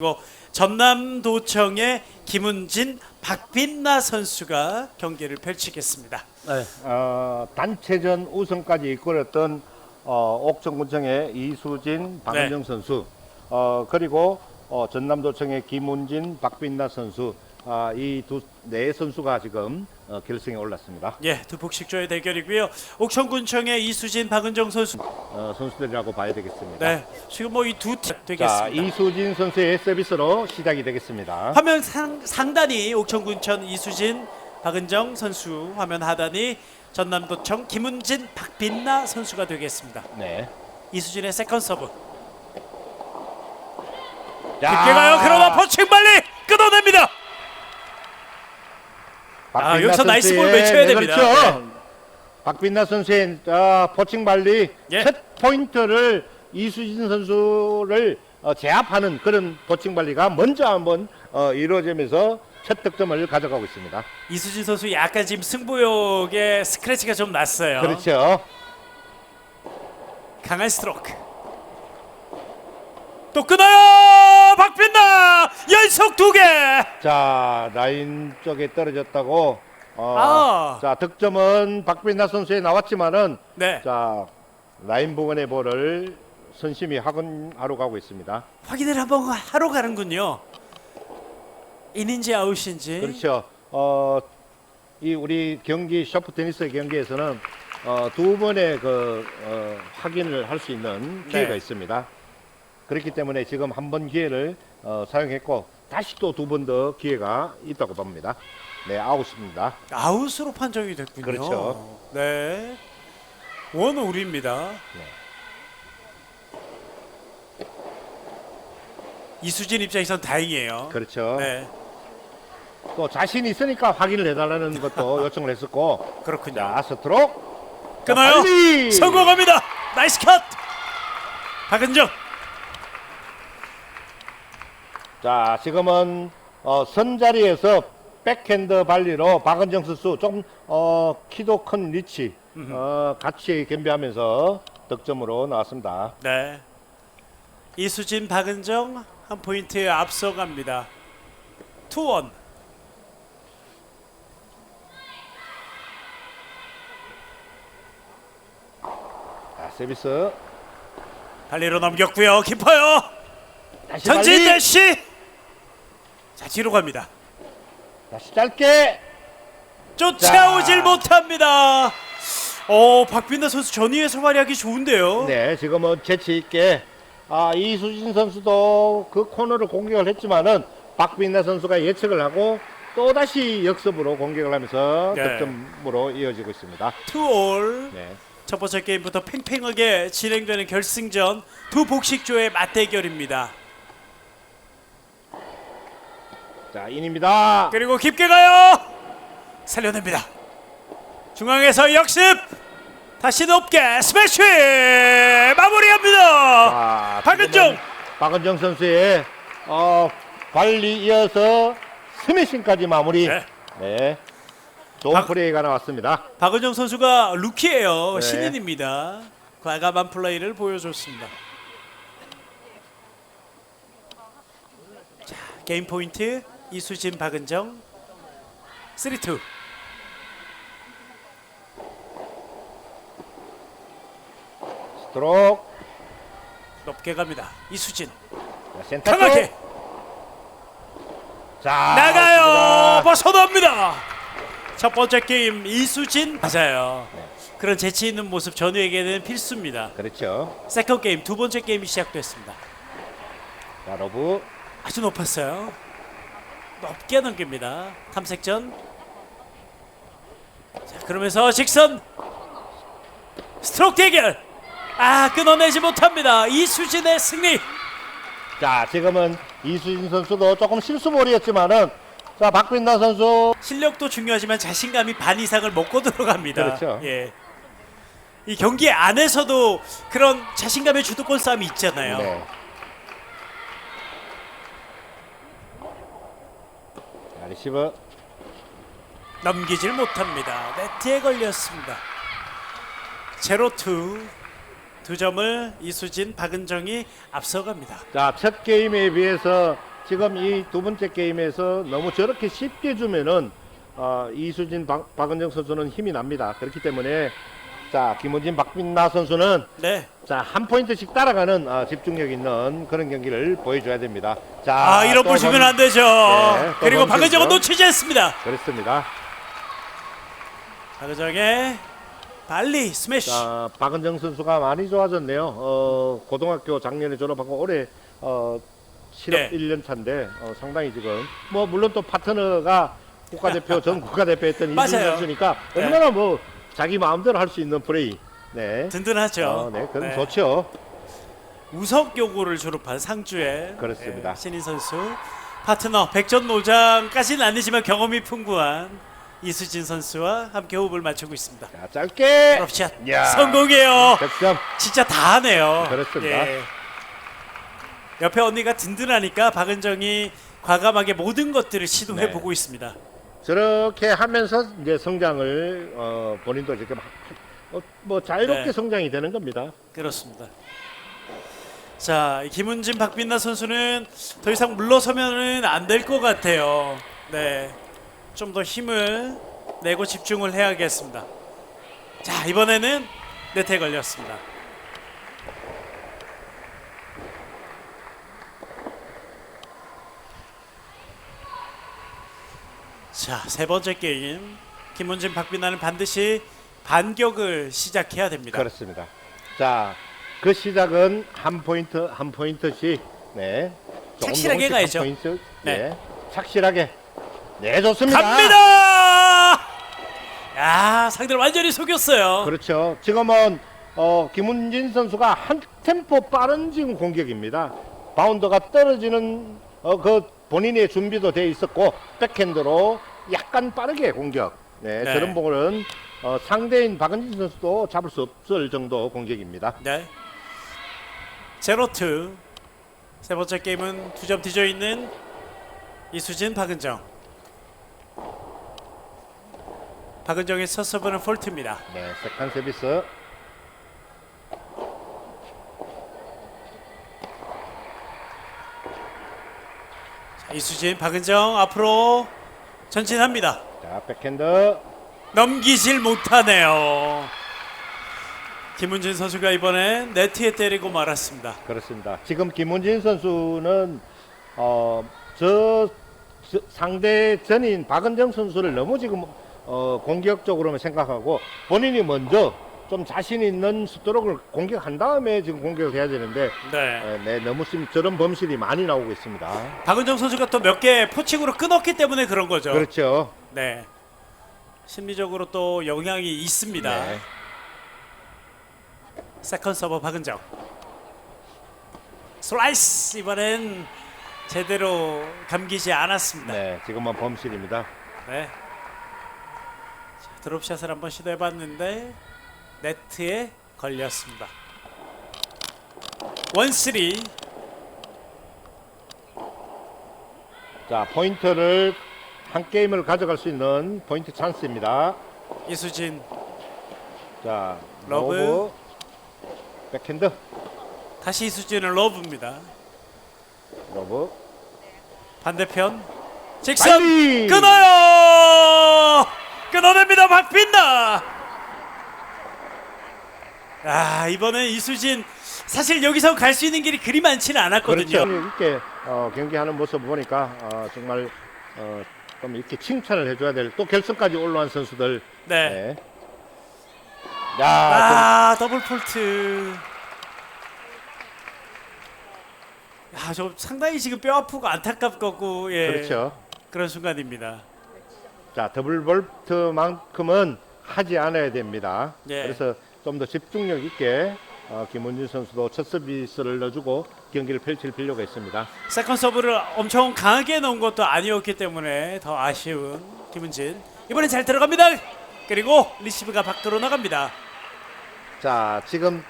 그리고 전남도청의 김은진, 박빛나 선수가 경기를 펼치겠습니다. 네. 어, 단체전 우승까지 이끌었던 어, 옥천군청의 이수진, 박은정 네. 선수, 어, 그리고 어, 전남도청의 김운진, 박빈나 선수, 아, 이두 네 선수가 지금 어, 결승에 올랐습니다. 예, 두 복식조의 대결이고요. 옥천군청의 이수진, 박은정 선수. 어, 선수들이라고 봐야 되겠습니다. 네, 지금 뭐 이 두팀 자, 되겠습니다. 이수진 선수의 서비스로 시작이 되겠습니다. 화면 상, 상단이 옥천군청 이수진, 박은정 선수, 화면 하단이 전남도청 김은진, 박빛나 선수가 되겠습니다. 네. 이수진의 세컨 서브. 자, 깊게 가요. 그러나 퍼칭 빨리 끊어냅니다. 아, 여기서 나이스 볼 외쳐야 네, 됩니다. 그렇죠. 네. 박빈나 선수의 어, 포칭 발리 예. 첫 포인트를 이수진 선수를 어, 제압하는 그런 포칭 발리가 먼저 한번 어, 이루어지면서 첫 득점을 가져가고 있습니다. 이수진 선수 약간 지금 승부욕에 스크래치가 좀 났어요. 그렇죠. 강한 스트로크. 또 끊어요. 박빛나 연속 두 개. 자 라인 쪽에 떨어졌다고. 어, 아. 자 득점은 박빈나 선수에 나왔지만은 네. 자 라인 부근의 볼을 선심히 확인하러 가고 있습니다. 확인을 한번 하러 가는군요. 인인지 아웃인지. 그렇죠. 어, 이 우리 경기 쇼프 테니스 경기에서는 어, 두 번의 그 어, 확인을 할 수 있는 기회가 네. 있습니다. 그렇기 때문에 지금 한 번 기회를 어, 사용했고 다시 또 두 번 더 기회가 있다고 봅니다. 네, 아웃입니다. 아웃으로 판정이 됐군요. 그렇죠. 네. 원홀입니다. 이수진 입장에선 다행이에요. 그렇죠. 네, 또 자신 있으니까 확인을 해달라는 것도 요청을 했었고, 그렇군요. 자 자, 끊어요. 성공합니다. 나이스 컷. 박은정. 자, 지금은 어, 선 자리에서 백핸드 발리로 박은정 선수 좀 어, 키도 큰 리치 어, 같이 겸비하면서 득점으로 나왔습니다. 네. 이수진, 박은정 한 포인트 앞서갑니다. 투원. 자, 서비스 발리로 넘겼고요. 깊어요. 다시 전진 발리. 대시. 자 뒤로 갑니다. 다시 짧게 쫓아오질 자. 못합니다. 오 박빈나 선수 전위에서 활약이 좋은데요. 네, 지금은 재치 있게 아, 이수진 선수도 그 코너를 공격을 했지만은 박빈나 선수가 예측을 하고 또 다시 역습으로 공격을 하면서 네. 득점으로 이어지고 있습니다. 투올. 네. 첫 번째 게임부터 팽팽하게 진행되는 결승전 두 복식조의 맞대결입니다. 자, 인입니다. 그리고 깊게 가요. 살려냅니다. 중앙에서 역습. 다시 높게 스매시 마무리합니다. 아, 박은정. 박은정 선수의 어, 발리 이어서 스매싱까지 마무리. 네. 네. 좋은 박- 플레이가 나왔습니다. 박은정 선수가 루키예요. 네. 신인입니다. 과감한 플레이를 보여줬습니다. 자, 게임 포인트 이수진 박은정 3-2 스트로크. 높게 갑니다. 이수진 자, 센터 강하게 쪽. 자, 나가요. 좋습니다. 벗어납니다. 첫 번째 게임 이수진 맞아요. 그런 재치 있는 모습 전우에게는 필수입니다. 그렇죠. 세컨 게임 두 번째 게임이 시작됐습니다. 자, 러브. 아주 높았어요. 높게 넘깁니다. 탐색전. 자, 그러면서 직선 스트로크 대결. 아, 끊어내지 못합니다. 이수진의 승리. 자, 지금은 이수진 선수도 조금 실수볼이었지만은 자, 박빈나 선수 실력도 중요하지만 자신감이 반 이상을 먹고 들어갑니다. 그렇죠. 예. 이 경기 안에서도 그런 자신감의 주도권 싸움이 있잖아요. 네. 자, 리시브. 넘기질 못합니다. 네트에 걸렸습니다. 제로 투. 두 점을 이수진, 박은정이 앞서갑니다. 자, 첫 게임에 비해서 지금 이 두 번째 게임에서 너무 저렇게 쉽게 주면은 어, 이수진 박, 박은정 선수는 힘이 납니다. 그렇기 때문에 자 김원진 박빈나 선수는 네. 자 한 포인트씩 따라가는 어, 집중력 있는 그런 경기를 보여줘야 됩니다. 자 아, 이런 또볼 주면 범- 안 되죠. 네, 또 그리고 박은정은. 놓치지 않습니다. 그렇습니다. 박은정의 발리 스매시. 자 박은정 선수가 많이 좋아졌네요. 어, 고등학교 작년에 졸업하고 올해 어, 실업 네. 1년 차인데 어, 상당히 지금 뭐 물론 또 파트너가 국가대표 전 국가대표 했던 맞아요. 이준 선수니까 네. 얼마나 뭐 자기 마음대로 할 수 있는 플레이. 네. 든든하죠. 어, 네, 그건 네. 좋죠. 우석여고를 졸업한 상주의 그렇습니다. 네, 신인 선수 파트너 백전노장까지는 아니지만 경험이 풍부한 이수진 선수와 함께 호흡을 맞추고 있습니다. 자, 짧게. 드롭샷 야. 성공이에요. 득점. 진짜 다 하네요. 그렇습니다. 예. 옆에 언니가 든든하니까 박은정이 과감하게 모든 것들을 시도해 네. 보고 있습니다. 저렇게 하면서 이제 성장을 어, 본인도 이렇게 막, 어, 뭐 자유롭게 네. 성장이 되는 겁니다. 그렇습니다. 자, 이 김은진 박빈나 선수는 더 이상 물러서면은 안 될 것 같아요. 네. 좀 더 힘을 내고 집중을 해야겠습니다. 자, 이번에는 네트에 걸렸습니다. 자, 세 번째 게임. 김은진 박빈나는 반드시 반격을 시작해야 됩니다. 그렇습니다. 자, 그 시작은 한 포인트 한 포인트씩 네. 조금 착실하게 조금씩 가야죠. 한 포인트, 네. 네. 착실하게. 네, 좋습니다. 갑니다. 야 상대를 완전히 속였어요. 그렇죠. 지금은 어, 김은진 선수가 한 템포 빠른 지금 공격입니다. 바운드가 떨어지는 어, 그 본인의 준비도 돼 있었고 백핸드로 약간 빠르게 공격. 네, 네. 저런 볼은 어, 상대인 박은진 선수도 잡을 수 없을 정도 공격입니다. 네. 제로투 세 번째 게임은 두 점 뒤져 있는 이수진 박은정. 박은정의 첫 서브는 폴트입니다. 네, 세컨 서비스. 이수진 박은정 앞으로 전진합니다. 자, 백핸드. 넘기질 못하네요. 김은진 선수가 이번엔 네트에 때리고 말았습니다. 그렇습니다. 지금 김문진 선수는 어, 저, 저 상대 전인 박은정 선수를 너무 지금 어, 공격적으로만 생각하고 본인이 먼저 좀 자신 있는 스트로크를 공격한 다음에 지금 공격을 해야 되는데 네. 에, 네, 너무 지금 저런 범실이 많이 나오고 있습니다. 박은정 선수가 또 몇 개 포칭으로 끊었기 때문에 그런 거죠. 그렇죠. 네. 심리적으로 또 영향이 있습니다. 네. 세컨 서버 박은정. 슬라이스 이번엔 제대로 감기지 않았습니다. 네. 네, 지금은 범실입니다. 자, 드롭샷을 한번 시도해봤는데 네트에 걸렸습니다. 원쓰리 자, 포인트를 한 게임을 가져갈 수 있는 포인트 찬스입니다. 이수진 자, 러브. 로브 백핸드 다시 이수진은 러브입니다. 로브 반대편 직선 빨리! 끊어요. 끊어냅니다 박빈나. 아 이번엔 이수진 사실 여기서 갈 수 있는 길이 그리 많지는 않았거든요. 그렇죠. 이렇게 어, 경기하는 모습 보니까 어, 정말 어, 좀 이렇게 칭찬을 해줘야 될 또 결승까지 올라온 선수들. 네. 네. 야, 아 더블 폴트. 야, 저 상당히 지금 뼈 아프고 안타깝고 예. 그렇죠. 그런 순간입니다. 자 더블 볼트만큼은 하지 않아야 됩니다. 네. 그래서 좀 더 집중력 있게 어, 김원진 선수도 첫 서비스를 넣어주고 경기를 펼칠 필요가 있습니다. 세컨 서브를 엄청 강하게 넣은 것도 아니었기 때문에 더 아쉬운 김은진. 이번엔 잘 들어갑니다. 그리고 리시브가 밖으로 나갑니다. 자 지금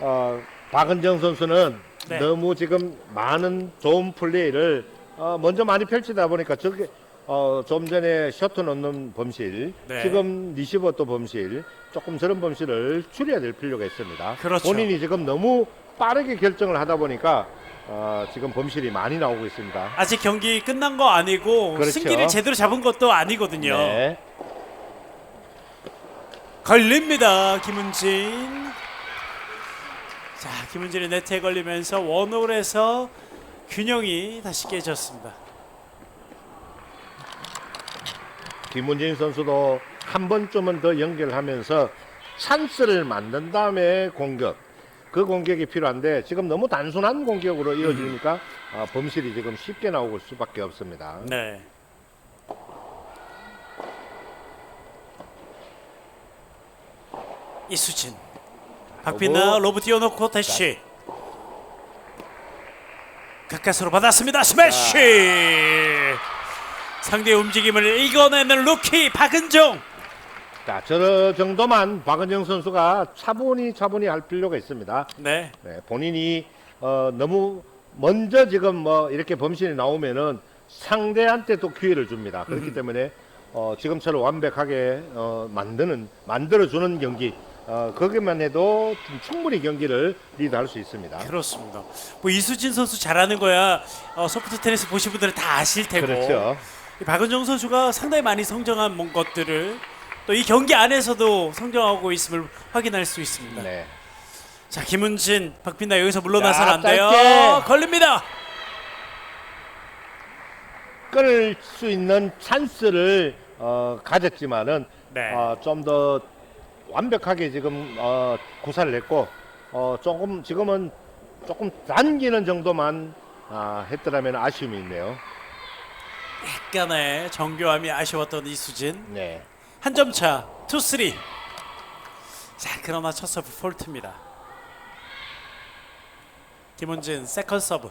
어, 박은정 선수는 네. 너무 지금 많은 좋은 플레이를 어, 먼저 많이 펼치다 보니까 저게 어, 좀 전에 셔터 넣는 범실 네. 지금 리시버 또 범실 조금 저런 범실을 줄여야 될 필요가 있습니다. 그렇죠. 본인이 지금 너무 빠르게 결정을 하다 보니까 어, 지금 범실이 많이 나오고 있습니다. 아직 경기 끝난 거 아니고 그렇죠. 승기를 제대로 잡은 것도 아니거든요. 네. 걸립니다. 김은진. 자, 김은진이 네트에 걸리면서 원홀에서 균형이 다시 깨졌습니다. 김문진 선수도 한 번쯤은 더 연결하면서 찬스를 만든 다음에 공격. 그 공격이 필요한데 지금 너무 단순한 공격으로 이어지니까 아, 범실이 지금 쉽게 나올 수밖에 없습니다. 네. 이수진. 박빈나 로브. 띄워놓고 다시. 가까스로 받았습니다. 스매시. 상대의 움직임을 읽어내는 루키 박은정. 자, 저 정도만 박은정 선수가 차분히 차분히 할 필요가 있습니다. 네. 네, 본인이 어, 너무 먼저 지금 뭐 이렇게 범실이 나오면은 상대한테 또 기회를 줍니다. 그렇기 때문에 어, 지금처럼 완벽하게 어, 만드는 만들어주는 경기 어, 거기만 해도 좀 충분히 경기를 리드할 수 있습니다. 그렇습니다. 뭐 이수진 선수 잘하는 거야 어, 소프트 테니스 보신 분들은 다 아실 테고 그렇죠. 이 박은정 선수가 상당히 많이 성장한 뭔 것들을 또 이 경기 안에서도 성장하고 있음을 확인할 수 있습니다. 네. 자 김은진, 박빈나 여기서 물러나선 자, 안 돼요. 짧게. 걸립니다. 끌 수 있는 찬스를 어, 가졌지만은 네. 어, 좀 더 완벽하게 지금 어, 구사를 했고 어, 조금 지금은 조금 당기는 정도만 아, 했더라면 아쉬움이 있네요. 약간의 정교함이 아쉬웠던 이수진 네. 한 점 차, 투 쓰리. 자 그러나 첫 서브 폴트입니다. 김은진 세컨 서브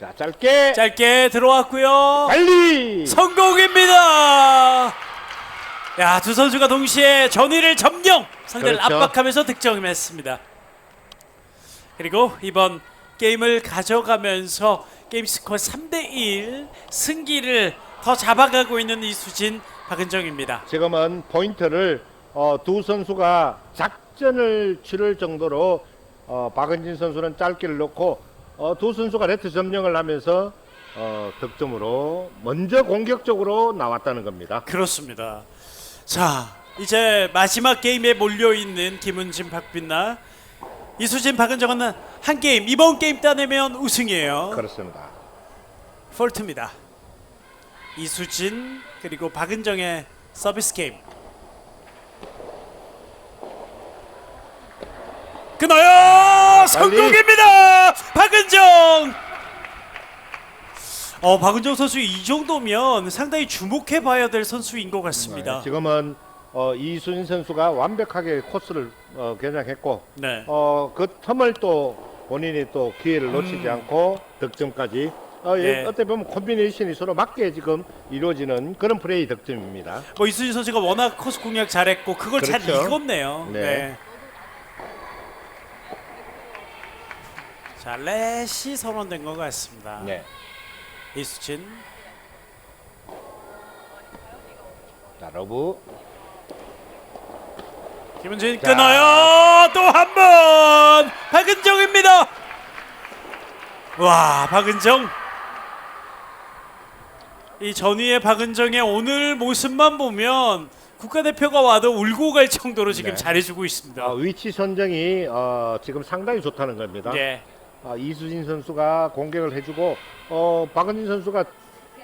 자 짧게 짧게 들어왔고요. 빨리 성공입니다. 야, 두 선수가 동시에 전위를 점령 상대를 그렇죠. 압박하면서 득점했습니다. 그리고 이번 게임을 가져가면서 게임 스코어 3대 1 승기를 더 잡아가고 있는 이수진 박은정입니다. 지금은 포인트를 어, 두 선수가 작전을 치를 정도로 어, 박은진 선수는 짧게를 놓고 어, 두 선수가 네트 점령을 하면서 어, 득점으로 먼저 공격적으로 나왔다는 겁니다. 그렇습니다. 자, 이제 마지막 게임에 몰려 있는 김은진 박빈나 이수진 박은정은 한 게임 이번 게임 따내면 우승이에요. 그렇습니다. 폴트입니다. 이수진 그리고 박은정의 서비스 게임. 끊어요. 성공입니다. 박은정. 어 박은정 선수 이 정도면 상당히 주목해 봐야 될 선수인 것 같습니다. 네, 지금은 어, 이순 선수가 완벽하게 코스를 어, 겨냥했고 네. 어, 그 틈을 또 본인이 또 기회를 놓치지 않고 득점까지 어, 예, 음. 네. 어떻게 보면 콤비네이션이 서로 맞게 지금 이루어지는 그런 플레이 득점입니다. 뭐 이수진 선수가 워낙 코스 공략 잘했고 그걸 잘 그렇죠. 읽었네요. 네. 네. 자, 렛이 선언된 것 같습니다. 네. 이수진 자, 러브. 김은진 자. 끊어요 또 한 번 박은정입니다 와 박은정 이 전위의 박은정의 오늘 모습만 보면 국가대표가 와도 울고 갈 정도로 지금 네. 잘해주고 있습니다 아, 위치 선정이 어, 지금 상당히 좋다는 겁니다. 예. 아, 이수진 선수가 공격을 해주고 어, 박은진 선수가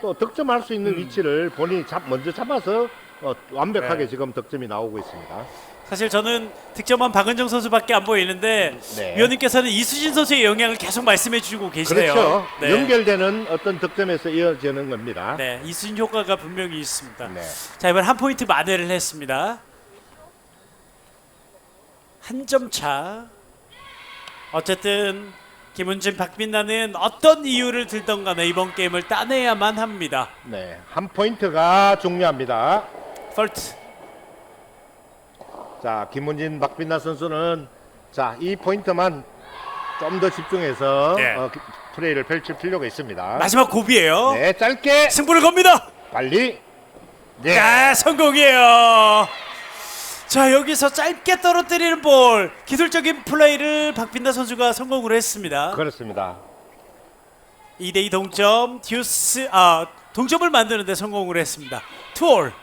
또 득점할 수 있는 위치를 본인이 잡, 먼저 잡아서 어, 완벽하게 네. 지금 득점이 나오고 있습니다. 사실 저는 득점한 박은정 선수밖에 안 보이는데 네. 위원님께서는 이수진 선수의 영향을 계속 말씀해 주고 계시네요 그렇죠. 네. 연결되는 어떤 득점에서 이어지는 겁니다. 네, 이수진 효과가 분명히 있습니다 네. 자 이번 한 포인트 만회를 했습니다. 한 점 차. 어쨌든 김은진 박빈나는 어떤 이유를 들던 간에 이번 게임을 따내야만 합니다. 네. 한 포인트가 중요합니다. 펄트. 자, 김문진, 박빈나 선수는 자, 이 포인트만 좀 더 집중해서 네. 어, 기- 플레이를 펼칠 필요가 있습니다. 마지막 고비예요. 네, 짧게 승부를 겁니다. 빨리. 네. 자, 성공이에요. 자, 여기서 짧게 떨어뜨리는 볼. 기술적인 플레이를 박빈나 선수가 성공을 했습니다. 그렇습니다. 2대2 동점 듀스 아 동점을 만드는데 성공을 했습니다. 투올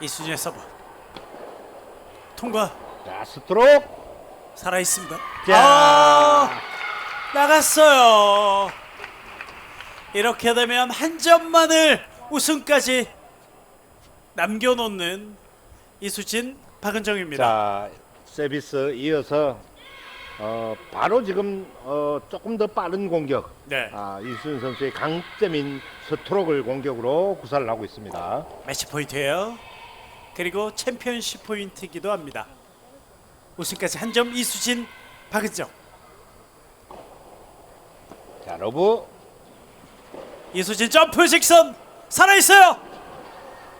이수진의 서브 통과 자, 스트로크. 살아 있습니다. 자. 아, 나갔어요. 이렇게 되면 한 점만을 우승까지 남겨놓는 이수진 박은정입니다. 자, 서비스 이어서 어, 바로 지금 어, 조금 더 빠른 공격. 네, 아, 이수진 선수의 강점인 스트로크를 공격으로 구사를 하고 있습니다. 매치 포인트예요. 그리고 챔피언십 포인트이기도 합니다. 우승까지 한 점 이수진 박은정. 자, 러브. 이수진 점프 직선 살아 있어요.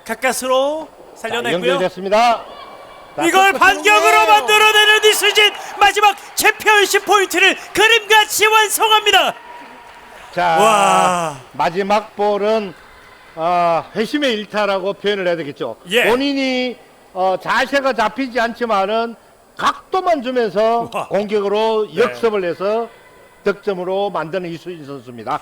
가까스로 자, 살려냈고요. 연결됐습니다. 자, 이걸 첫 반격으로 만들어내는 이수진 마지막 챔피언십 포인트를 그림같이 완성합니다. 자, 와. 마지막 볼은 아, 회심의 일타라고 표현을 해야 되겠죠. 예. 본인이 어, 자세가 잡히지 않지만은 각도만 주면서 와. 공격으로 네. 역습을 해서 득점으로 만드는 이수진 선수입니다.